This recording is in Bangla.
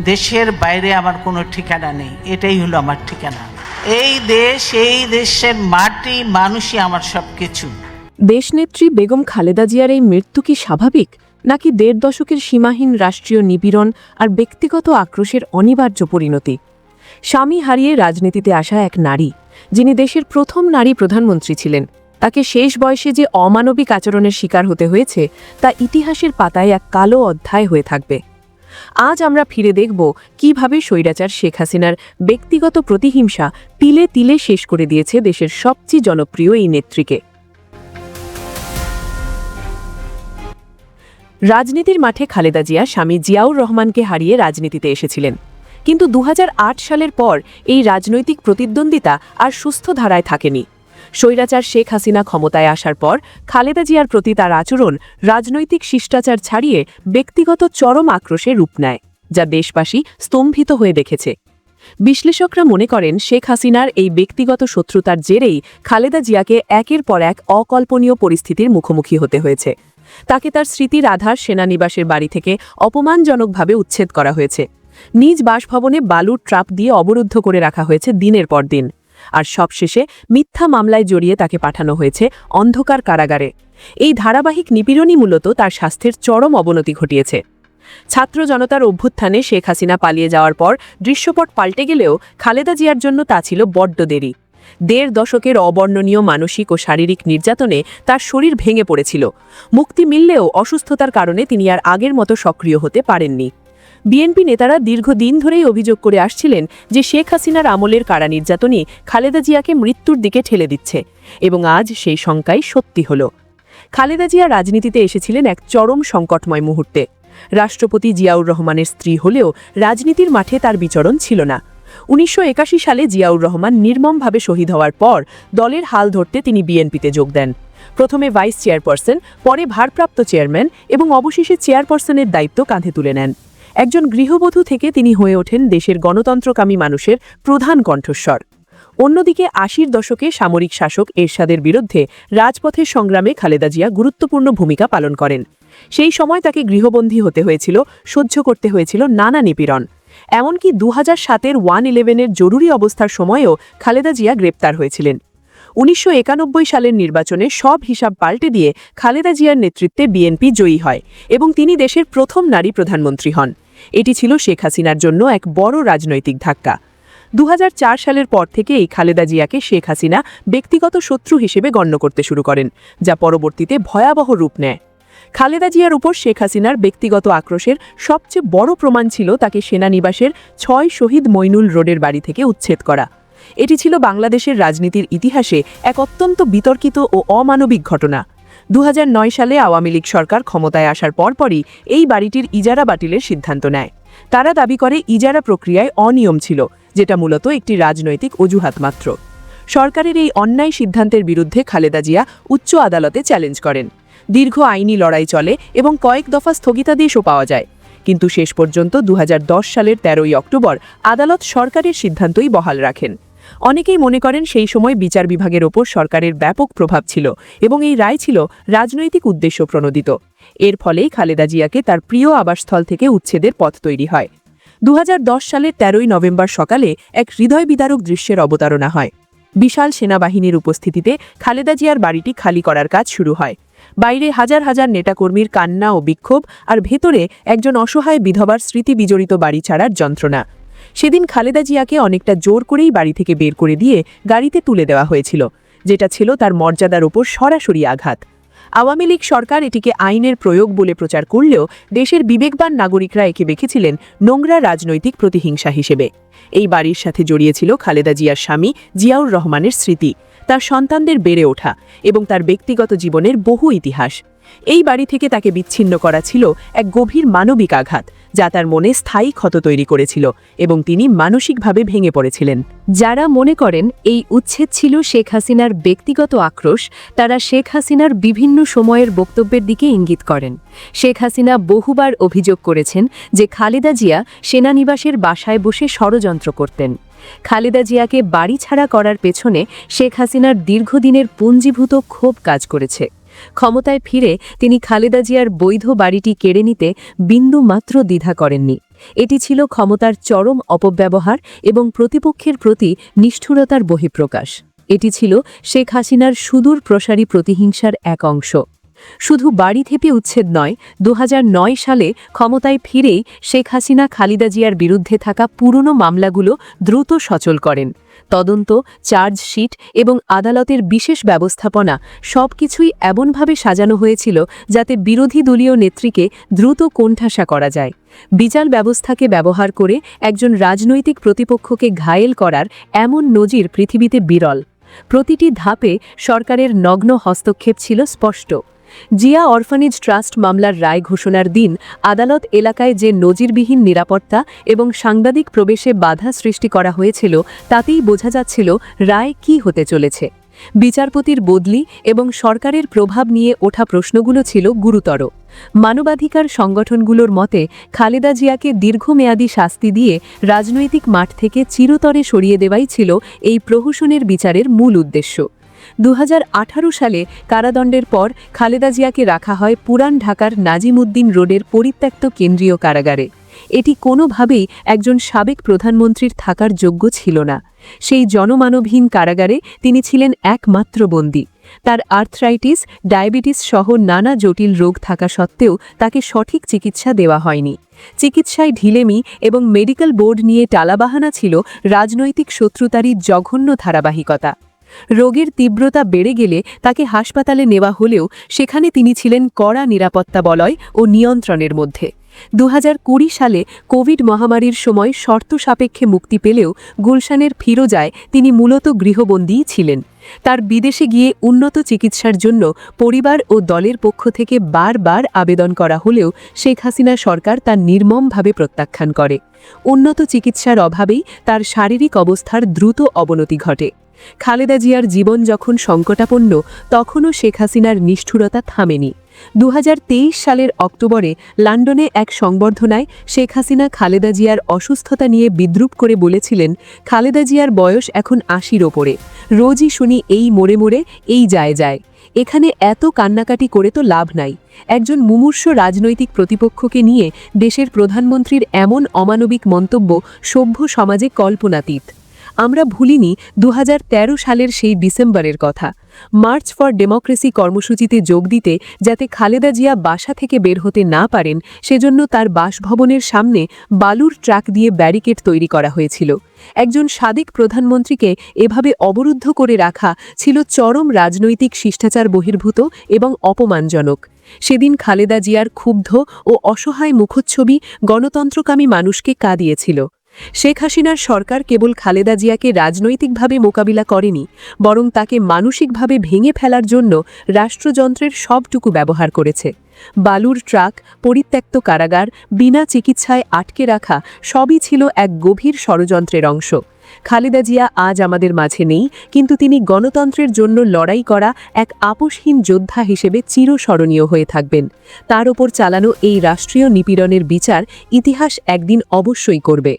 দেশের বাইরে আমার কোনো ঠিকানা নেই। এটাই হলো আমার ঠিকানা। এই দেশ, এই দেশের মাটি, মানুষই আমার সব কিছু দেশনেত্রী বেগম খালেদা জিয়ার এই মৃত্যু কি স্বাভাবিক, নাকি দেড় দশকের সীমাহীন রাষ্ট্রীয় নিপীড়ন আর ব্যক্তিগত আক্রোশের অনিবার্য পরিণতি? স্বামী হারিয়ে রাজনীতিতে আসা এক নারী, যিনি দেশের প্রথম নারী প্রধানমন্ত্রী ছিলেন, তাকে শেষ বয়সে যে অমানবিক আচরণের শিকার হতে হয়েছে, তা ইতিহাসের পাতায় এক কালো অধ্যায় হয়ে থাকবে। আজ আমরা ফিরে দেখব কীভাবে স্বৈরাচার শেখ হাসিনার ব্যক্তিগত প্রতিহিংসা তিলে তিলে শেষ করে দিয়েছে দেশের সবচেয়ে জনপ্রিয় এই নেত্রীকে। রাজনীতির মাঠে খালেদা জিয়া স্বামী জিয়াউর রহমানকে হারিয়ে রাজনীতিতে এসেছিলেন। কিন্তু দু হাজার আট সালের পর এই রাজনৈতিক প্রতিদ্বন্দ্বিতা আর সুস্থ ধারায় থাকেনি। স্বৈরাচার শেখ হাসিনা ক্ষমতায় আসার পর খালেদা জিয়ার প্রতি তার আচরণ রাজনৈতিক শিষ্টাচার ছাড়িয়ে ব্যক্তিগত চরম আক্রোশে রূপ নেয়, যা দেশবাসী স্তম্ভিত হয়ে দেখেছে। বিশ্লেষকরা মনে করেন শেখ হাসিনার এই ব্যক্তিগত শত্রুতার জেরেই খালেদা জিয়াকে একের পর এক অকল্পনীয় পরিস্থিতির মুখোমুখি হতে হয়েছে। তাকে তার স্মৃতির আধার সেনানিবাসের বাড়ি থেকে অপমানজনকভাবে উচ্ছেদ করা হয়েছে। নিজ বাসভবনে বালুর ট্রাপ দিয়ে অবরুদ্ধ করে রাখা হয়েছে দিনের পর দিন। আর সবশেষে মিথ্যা মামলায় জড়িয়ে তাকে পাঠানো হয়েছে অন্ধকার কারাগারে। এই ধারাবাহিক নিপীড়নই মূলত তার স্বাস্থ্যের চরম অবনতি ঘটিয়েছে। ছাত্র জনতার অভ্যুত্থানে শেখ হাসিনা পালিয়ে যাওয়ার পর দৃশ্যপট পাল্টে গেলেও খালেদা জিয়ার জন্য তা ছিল বড্ড দেরি। দেড় দশকের অবর্ণনীয় মানসিক ও শারীরিক নির্যাতনে তার শরীর ভেঙে পড়েছিল। মুক্তি মিললেও অসুস্থতার কারণে তিনি আর আগের মতো সক্রিয় হতে পারেননি। বিএনপি নেতারা দীর্ঘদিন ধরেই অভিযোগ করে আসছিলেন যে শেখ হাসিনার আমলের কারা নির্যাতনই খালেদা জিয়াকে মৃত্যুর দিকে ঠেলে দিচ্ছে এবং আজ সেই শঙ্কাই সত্যি হল। খালেদা জিয়া রাজনীতিতে এসেছিলেন এক চরম সংকটময় মুহূর্তে। রাষ্ট্রপতি জিয়াউর রহমানের স্ত্রী হলেও রাজনীতির মাঠে তার বিচরণ ছিল না। উনিশশো একাশি সালে জিয়াউর রহমান নির্মমভাবে শহীদ হওয়ার পর দলের হাল ধরতে তিনি বিএনপিতে যোগ দেন। প্রথমে ভাইস চেয়ারপারসন, পরে ভারপ্রাপ্ত চেয়ারম্যান এবং অবশেষে চেয়ারপারসনের দায়িত্ব কাঁধে তুলে নেন। একজন গৃহবধূ থেকে তিনি হয়ে ওঠেন দেশের গণতন্ত্রকামী মানুষের প্রধান কণ্ঠস্বর। অন্যদিকে আশির দশকে সামরিক শাসক এরশাদের বিরুদ্ধে রাজপথের সংগ্রামে খালেদা জিয়া গুরুত্বপূর্ণ ভূমিকা পালন করেন। সেই সময় তাকে গৃহবন্দী হতে হয়েছিল, সহ্য করতে হয়েছিল নানা নিপীড়ন। এমনকি দু হাজার সাতের ওয়ান ইলেভেনের জরুরি অবস্থার সময়েও খালেদা জিয়া গ্রেপ্তার হয়েছিলেন। উনিশশো একানব্বই সালের নির্বাচনে সব হিসাব পাল্টে দিয়ে খালেদা জিয়ার নেতৃত্বে বিএনপি জয়ী হয় এবং তিনি দেশের প্রথম নারী প্রধানমন্ত্রী হন। এটি ছিল শেখ হাসিনার জন্য এক বড় রাজনৈতিক ধাক্কা। দু হাজার চার সালের পর থেকে এই খালেদা জিয়াকে শেখ হাসিনা ব্যক্তিগত শত্রু হিসেবে গণ্য করতে শুরু করেন, যা পরবর্তীতে ভয়াবহ রূপ নেয়। খালেদা জিয়ার উপর শেখ হাসিনার ব্যক্তিগত আক্রোশের সবচেয়ে বড় প্রমাণ ছিল তাকে সেনানিবাসের ছয় শহীদ মইনুল রোডের বাড়ি থেকে উচ্ছেদ করা। এটি ছিল বাংলাদেশের রাজনীতির ইতিহাসে এক অত্যন্ত বিতর্কিত ও অমানবিক ঘটনা। দু হাজার নয় সালে আওয়ামী লীগ সরকার ক্ষমতায় আসার পরপরই এই বাড়িটির ইজারা বাতিলের সিদ্ধান্ত নেয়। তারা দাবি করে ইজারা প্রক্রিয়ায় অনিয়ম ছিল, যেটা মূলত একটি রাজনৈতিক অজুহাত মাত্র। সরকারের এই অন্যায় সিদ্ধান্তের বিরুদ্ধে খালেদা জিয়া উচ্চ আদালতে চ্যালেঞ্জ করেন। দীর্ঘ আইনি লড়াই চলে এবং কয়েক দফা স্থগিতাদেশও পাওয়া যায়। কিন্তু শেষ পর্যন্ত দু হাজার দশ সালের তেরোই অক্টোবর আদালত সরকারের সিদ্ধান্তই বহাল রাখেন। অনেকেই মনে করেন সেই সময় বিচার বিভাগের ওপর সরকারের ব্যাপক প্রভাব ছিল এবং এই রায় ছিল রাজনৈতিক উদ্দেশ্য প্রণোদিত। এর ফলেই খালেদা জিয়াকে তার প্রিয় আবাসস্থল থেকে উচ্ছেদের পথ তৈরি হয়। দু হাজার দশ সালের তেরোই নভেম্বর সকালে এক হৃদয় বিদারক দৃশ্যের অবতারণা হয়। বিশাল সেনাবাহিনীর উপস্থিতিতে খালেদা জিয়ার বাড়িটি খালি করার কাজ শুরু হয়। বাইরে হাজার হাজার নেতাকর্মীর কান্না ও বিক্ষোভ, আর ভেতরে একজন অসহায় বিধবার স্মৃতি বিজড়িত বাড়ি ছাড়ার যন্ত্রণা। সেদিন খালেদা জিয়াকে অনেকটা জোর করেই বাড়ি থেকে বের করে দিয়ে গাড়িতে তুলে দেওয়া হয়েছিল, যেটা ছিল তার মর্যাদার ওপর সরাসরি আঘাত। আওয়ামী লীগ সরকার এটিকে আইনের প্রয়োগ বলে প্রচার করলেও দেশের বিবেকবান নাগরিকরা একে দেখেছিলেন নোংরা রাজনৈতিক প্রতিহিংসা হিসেবে। এই বাড়ির সাথে জড়িয়েছিল খালেদা জিয়ার স্বামী জিয়াউর রহমানের স্মৃতি, তার সন্তানদের বেড়ে ওঠা এবং তার ব্যক্তিগত জীবনের বহু ইতিহাস। এই বাড়ি থেকে তাকে বিচ্ছিন্ন করা ছিল এক গভীর মানবিক আঘাত, যা তার মনে স্থায়ী ক্ষত তৈরি করেছিল এবং তিনি মানসিকভাবে ভেঙে পড়েছিলেন। যারা মনে করেন এই উচ্ছেদ ছিল শেখ হাসিনার ব্যক্তিগত আক্রোশ, তারা শেখ হাসিনার বিভিন্ন সময়ের বক্তব্যের দিকে ইঙ্গিত করেন। শেখ হাসিনা বহুবার অভিযোগ করেছেন যে খালেদা জিয়া সেনানিবাসের বাসায় বসে ষড়যন্ত্র করতেন। খালেদা জিয়াকে বাড়ি ছাড়া করার পেছনে শেখ হাসিনার দীর্ঘদিনের পুঞ্জীভূত ক্ষোভ কাজ করেছে। ক্ষমতায় ফিরে তিনি খালেদা জিয়ার বৈধ বাড়িটি কেড়ে নিতে বিন্দু মাত্র দ্বিধা করেননি। এটি ছিল ক্ষমতার চরম অপব্যবহার এবং প্রতিপক্ষের প্রতি নিষ্ঠুরতার বহিঃপ্রকাশ। এটি ছিল শেখ হাসিনার সুদূর প্রসারী প্রতিহিংসার এক অংশ। শুধু বাড়ি থেকে উচ্ছেদ নয় দু সালে ক্ষমতায় ফিরেই শেখ হাসিনা, খালিদা জিয়ার বিরুদ্ধে থাকা পুরনো মামলাগুলো দ্রুত সচল করেন। তদন্ত চার্জশিট এবং আদালতের বিশেষ ব্যবস্থাপনা সবকিছুই এমনভাবে সাজানো হয়েছিল যাতে বিরোধী দলীয় নেত্রীকে দ্রুত কোণঠাসা করা যায়। বিচার ব্যবস্থাকে ব্যবহার করে একজন রাজনৈতিক প্রতিপক্ষকে ঘায়েল করার এমন নজির পৃথিবীতে বিরল। প্রতিটি ধাপে সরকারের নগ্ন হস্তক্ষেপ ছিল স্পষ্ট। জিয়া অরফানেজ ট্রাস্ট মামলার রায় ঘোষণার দিন আদালত এলাকায় যে নজিরবিহীন নিরাপত্তা এবং সাংবাদিক প্রবেশে বাধা সৃষ্টি করা হয়েছিল, তাতেই বোঝা যাচ্ছিল রায় কি হতে চলেছে। বিচারপতির বদলি এবং সরকারের প্রভাব নিয়ে ওঠা প্রশ্নগুলো ছিল গুরুতর। মানবাধিকার সংগঠনগুলোর মতে, খালেদা জিয়াকে দীর্ঘমেয়াদী শাস্তি দিয়ে রাজনৈতিক মাঠ থেকে চিরতরে সরিয়ে দেওয়াই ছিল এই প্রহসনের বিচারের মূল উদ্দেশ্য। দু হাজার আঠারো সালে কারাদণ্ডের পর খালেদা জিয়াকে রাখা হয় পুরান ঢাকার নাজিমুদ্দিন রোডের পরিত্যক্ত কেন্দ্রীয় কারাগারে। এটি কোনোভাবেই একজন সাবেক প্রধানমন্ত্রীর থাকার যোগ্য ছিল না। সেই জনমানবহীন কারাগারে তিনি ছিলেন একমাত্র বন্দী। তার আর্থ্রাইটিস, ডায়াবেটিস সহ নানা জটিল রোগ থাকা সত্ত্বেও তাকে সঠিক চিকিৎসা দেওয়া হয়নি। চিকিৎসায় ঢিলেমি এবং মেডিকেল বোর্ড নিয়ে টালাবাহানা ছিল রাজনৈতিক শত্রুতারই জঘন্য ধারাবাহিকতা। রোগের তীব্রতা বেড়ে গেলে তাকে হাসপাতালে নেওয়া হলেও সেখানে তিনি ছিলেন কড়া নিরাপত্তা বলয় ও নিয়ন্ত্রণের মধ্যে। দু হাজার কুড়ি সালে কোভিড মহামারীর সময় শর্ত সাপেক্ষে মুক্তি পেলেও গুলশানের ফিরোজায় তিনি মূলত গৃহবন্দীই ছিলেন। তার বিদেশে গিয়ে উন্নত চিকিৎসার জন্য পরিবার ও দলের পক্ষ থেকে বারবার আবেদন করা হলেও শেখ হাসিনা সরকার তা নির্মমভাবে প্রত্যাখ্যান করে। উন্নত চিকিৎসার অভাবেই তার শারীরিক অবস্থার দ্রুত অবনতি ঘটে। খালেদা জিয়ার জীবন যখন সংকটাপন্ন, তখনও শেখ হাসিনার নিষ্ঠুরতা থামেনি। দু হাজার তেইশ সালের অক্টোবরে লন্ডনে এক সংবর্ধনায় শেখ হাসিনা খালেদা জিয়ার অসুস্থতা নিয়ে বিদ্রুপ করে বলেছিলেন, খালেদা জিয়ার বয়স এখন আশির ওপরে। রোজই শুনি এই মোড়ে মোড়ে, এই যায় যায়। এখানে এত কান্নাকাটি করে তো লাভ নাই। একজন মুমূর্ষ রাজনৈতিক প্রতিপক্ষকে নিয়ে দেশের প্রধানমন্ত্রীর এমন অমানবিক মন্তব্য সভ্য সমাজে কল্পনাতীত। আমরা ভুলিনি দু হাজার তেরো সালের সেই ডিসেম্বরের কথা। মার্চ ফর ডেমোক্রেসি কর্মসূচিতে যোগ দিতে যাতে খালেদা জিয়া বাসা থেকে বের হতে না পারেন, সেজন্য তার বাসভবনের সামনে বালুর ট্রাক দিয়ে ব্যারিকেড তৈরি করা হয়েছিল। একজন সাদিক প্রধানমন্ত্রীকে এভাবে অবরুদ্ধ করে রাখা ছিল চরম রাজনৈতিক শিষ্টাচার বহির্ভূত এবং অপমানজনক। সেদিন খালেদা জিয়ার ক্ষুব্ধ ও অসহায় মুখচ্ছবি গণতন্ত্রকামী মানুষকে কাঁদিয়েছিল। শেখ হাসিনার সরকার কেবল খালেদা জিয়াকে রাজনৈতিকভাবে মোকাবিলা করেনি, বরং তাকে মানসিকভাবে ভেঙে ফেলার জন্য রাষ্ট্রযন্ত্রের সবটুকু ব্যবহার করেছে। বালুর ট্রাক, পরিত্যক্ত কারাগার, বিনা চিকিৎসায় আটকে রাখা সবই ছিল এক গভীর ষড়যন্ত্রের অংশ। খালেদা জিয়া আজ আমাদের মাঝে নেই, কিন্তু তিনি গণতন্ত্রের জন্য লড়াই করা এক আপোষহীন যোদ্ধা হিসেবে চিরস্মরণীয় হয়ে থাকবেন। তার ওপর চালানো এই রাষ্ট্রীয় নিপীড়নের বিচার ইতিহাস একদিন অবশ্যই করবে।